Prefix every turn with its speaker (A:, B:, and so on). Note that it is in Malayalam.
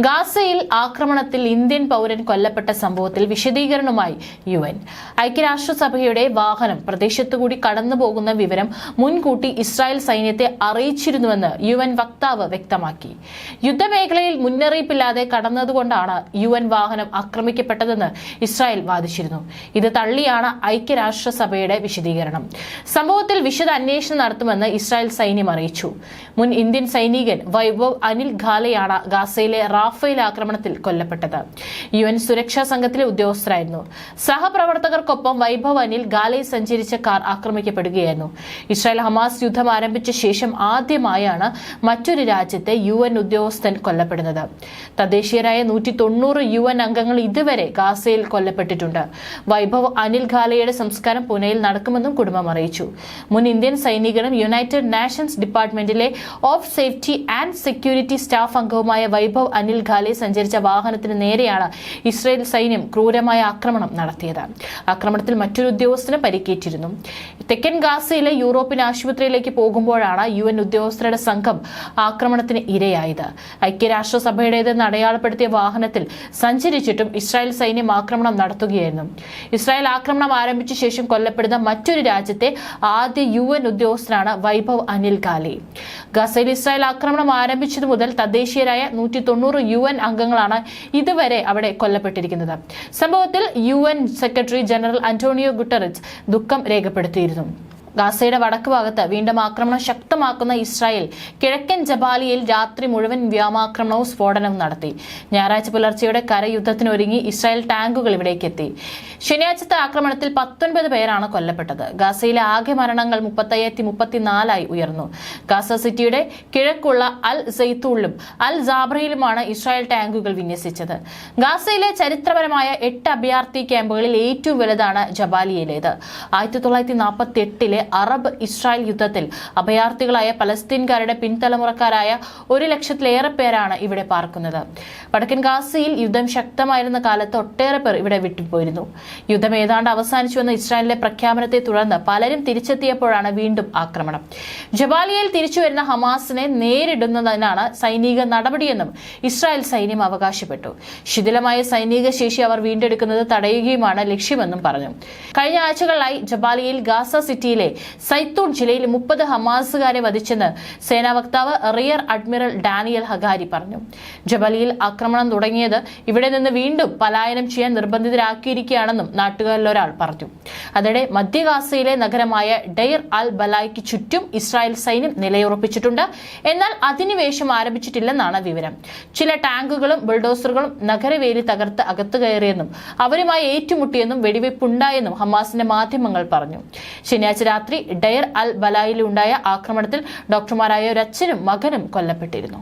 A: ഗാസയിൽ ആക്രമണത്തിൽ ഇന്ത്യൻ പൗരൻ കൊല്ലപ്പെട്ട സംഭവത്തിൽ വിശദീകരണവുമായി യു എൻ. ഐക്യരാഷ്ട്രസഭയുടെ വാഹനം പ്രദേശത്തുകൂടി കടന്നുപോകുന്ന വിവരം മുൻകൂട്ടി ഇസ്രായേൽ സൈന്യത്തെ അറിയിച്ചിരുന്നുവെന്ന് യു എൻ വക്താവ് വ്യക്തമാക്കി. യുദ്ധമേഖലയിൽ മുന്നറിയിപ്പില്ലാതെ കടന്നതുകൊണ്ടാണ് യു എൻ വാഹനം ആക്രമിക്കപ്പെട്ടതെന്ന് ഇസ്രായേൽ വാദിച്ചിരുന്നു. ഇത് തള്ളിയാണ് ഐക്യരാഷ്ട്രസഭയുടെ വിശദീകരണം. സംഭവത്തിൽ വിശദ അന്വേഷണം നടത്തുമെന്ന് ഇസ്രായേൽ സൈന്യം അറിയിച്ചു. മുൻ ഇന്ത്യൻ സൈനികൻ വൈഭവ് അനിൽ ഖാലയാണ് ഗാസയിലെ റാഫേൽ ആക്രമണത്തിൽ കൊല്ലപ്പെട്ടത്. യു എൻ സുരക്ഷാ സംഘത്തിലെ ഉദ്യോഗസ്ഥരായിരുന്നു. സഹപ്രവർത്തകർക്കൊപ്പം വൈഭവ് അനിൽ ഗാലയിൽ സഞ്ചരിച്ച കാർ ആക്രമിക്കപ്പെടുകയായിരുന്നു. ഇസ്രായേൽ ഹമാസ് യുദ്ധം ആരംഭിച്ച ശേഷം ആദ്യമായാണ് മറ്റൊരു രാജ്യത്തെ യു എൻ ഉദ്യോഗസ്ഥൻ കൊല്ലപ്പെടുന്നത്. തദ്ദേശീയരായ നൂറ്റി തൊണ്ണൂറ് യു എൻ അംഗങ്ങൾ ഇതുവരെ ഗാസയിൽ കൊല്ലപ്പെട്ടിട്ടുണ്ട്. വൈഭവ് അനിൽ ഗാലയുടെ സംസ്കാരം പൂനെയിൽ നടക്കുമെന്നും കുടുംബം അറിയിച്ചു. മുൻ ഇന്ത്യൻ സൈനികനും United nations ഡിപ്പാർട്ട്മെന്റിലെ of safety and security staff അംഗവുമായ വൈഭവ് അനിൽ ഘാലെ സഞ്ചരിച്ച വാഹനത്തിന് നേരെയാണ് ഇസ്രയേൽ സൈന്യം ക്രൂരമായ ആക്രമണം നടത്തിയത്. ആക്രമണത്തിൽ മറ്റൊരു ഉദ്യോഗസ്ഥന് പരിക്കേറ്റിരുന്നു. തെക്കൻ ഗാസയിലെ യൂറോപ്യൻ ആശുപത്രിയിലേക്ക് പോകുമ്പോഴാണ് യു എൻ ഉദ്യോഗസ്ഥരുടെ സംഘം ആക്രമണത്തിന് ഇരയായത്. ഐക്യരാഷ്ട്രസഭയുടേതെന്ന് അടയാളപ്പെടുത്തിയ വാഹനത്തിൽ സഞ്ചരിച്ചിട്ടും ഇസ്രായേൽ സൈന്യം ആക്രമണം നടത്തുകയായിരുന്നു. ഇസ്രായേൽ ആക്രമണം ആരംഭിച്ച ശേഷം കൊല്ലപ്പെടുന്ന മറ്റൊരു രാജ്യത്തെ ആദ്യ യു എൻ ഉദ്യോഗസ്ഥനാണ് വൈഭവ് അനിൽ ഖാലി. ഗസയിൽ ഇസ്രായേൽ ആക്രമണം ആരംഭിച്ചതു മുതൽ തദ്ദേശീയരായ നൂറ്റി തൊണ്ണൂറ് യു എൻ അംഗങ്ങളാണ് ഇതുവരെ അവിടെ കൊല്ലപ്പെട്ടിരിക്കുന്നത്. സംഭവത്തിൽ U N secretary general Antonio Guterres ദുഃഖം രേഖപ്പെടുത്തിയിരുന്നു. ഗാസയുടെ വടക്ക് ഭാഗത്ത് വീണ്ടും ആക്രമണം ശക്തമാക്കുന്ന ഇസ്രായേൽ കിഴക്കൻ ജബാലിയിൽ രാത്രി മുഴുവൻ വ്യോമാക്രമണവും സ്ഫോടനവും നടത്തി. ഞായറാഴ്ച പുലർച്ചെയുടെ കരയുദ്ധത്തിനൊരുങ്ങി ഇസ്രായേൽ ടാങ്കുകൾ ഇവിടേക്ക് എത്തി. ശനിയാഴ്ചത്തെ ആക്രമണത്തിൽ പത്തൊൻപത് പേരാണ് കൊല്ലപ്പെട്ടത്. ഗാസയിലെ ആകെ മരണങ്ങൾ മുപ്പത്തയ്യായിരത്തി മുപ്പത്തിനാലായി ഉയർന്നു. ഗാസ സിറ്റിയുടെ കിഴക്കുള്ള അൽ സെയ്ത്തൂളിലും അൽ ജാബ്രയിലുമാണ് ഇസ്രായേൽ ടാങ്കുകൾ വിന്യസിച്ചത്. ഗാസയിലെ ചരിത്രപരമായ എട്ട് അഭയാർത്ഥി ക്യാമ്പുകളിൽ ഏറ്റവും വലുതാണ് ജബാലിയയിലേത്. ആയിരത്തി തൊള്ളായിരത്തി നാൽപ്പത്തി എട്ടിലെ അറബ് ഇസ്രായേൽ യുദ്ധത്തിൽ അഭയാർത്ഥികളായ പലസ്തീൻകാരുടെ പിൻതലമുറക്കാരായ ഒരു ലക്ഷത്തിലേറെ പേരാണ് ഇവിടെ പാർക്കുന്നത്. വടക്കൻ ഗാസയിൽ യുദ്ധം ശക്തമായിരുന്ന കാലത്ത് ഒട്ടേറെ പേർ ഇവിടെ വിട്ടുപോയിരുന്നു. യുദ്ധം ഏതാണ്ട് അവസാനിച്ചുവെന്ന ഇസ്രായേലിന്റെ പ്രഖ്യാപനത്തെ തുടർന്ന് പലരും തിരിച്ചെത്തിയപ്പോഴാണ് വീണ്ടും ആക്രമണം. ജബാലിയയിൽ തിരിച്ചുവരുന്ന ഹമാസിനെ നേരിടുന്നതിനാണ് സൈനിക നടപടിയെന്നും ഇസ്രായേൽ സൈന്യം അവകാശപ്പെട്ടു. ശിഥിലമായ സൈനിക ശേഷി അവർ വീണ്ടെടുക്കുന്നത് തടയുകയുമാണ് ലക്ഷ്യമെന്നും പറഞ്ഞു. കഴിഞ്ഞ ആഴ്ചകളിലായി ജബാലിയയിൽ ഗാസ സിറ്റിയിലെ സൈത്തൂൺ ജില്ലയിൽ മുപ്പത് ഹമാസുകാരെ വധിച്ചെന്ന് സേനാ വക്താവ് റിയർ അഡ്മിറൽ ഡാനിയൽ ഹഗാരി പറഞ്ഞു. ജബലിയിൽ ആക്രമണം തുടങ്ങിയത് ഇവിടെ നിന്ന് വീണ്ടും പലായനം ചെയ്യാൻ നിർബന്ധിതരാക്കിയിരിക്കുകയാണെന്നും നാട്ടുകാരിലൊരാൾ പറഞ്ഞു. അതിനിടെ മധ്യഗാസയിലെ നഗരമായ ഡെയർ അൽ ബലായ്ക്ക് ചുറ്റും ഇസ്രായേൽ സൈന്യം നിലയുറപ്പിച്ചിട്ടുണ്ട്. എന്നാൽ അധിനിവേശം ആരംഭിച്ചിട്ടില്ലെന്നാണ് വിവരം. ചില ടാങ്കുകളും ബുൾഡോസറുകളും നഗരവേലി തകർത്ത് അകത്തു കയറിയെന്നും അവരുമായി ഏറ്റുമുട്ടിയെന്നും വെടിവെപ്പുണ്ടായെന്നും ഹമാസിന്റെ മാധ്യമങ്ങൾ പറഞ്ഞു. ശനിയാഴ്ച രാത്രി ഡയർ അൽ ബലായിലുണ്ടായ ആക്രമണത്തിൽ ഡോക്ടർമാരായ ഒരു അച്ഛനും മകനും കൊല്ലപ്പെട്ടിരുന്നു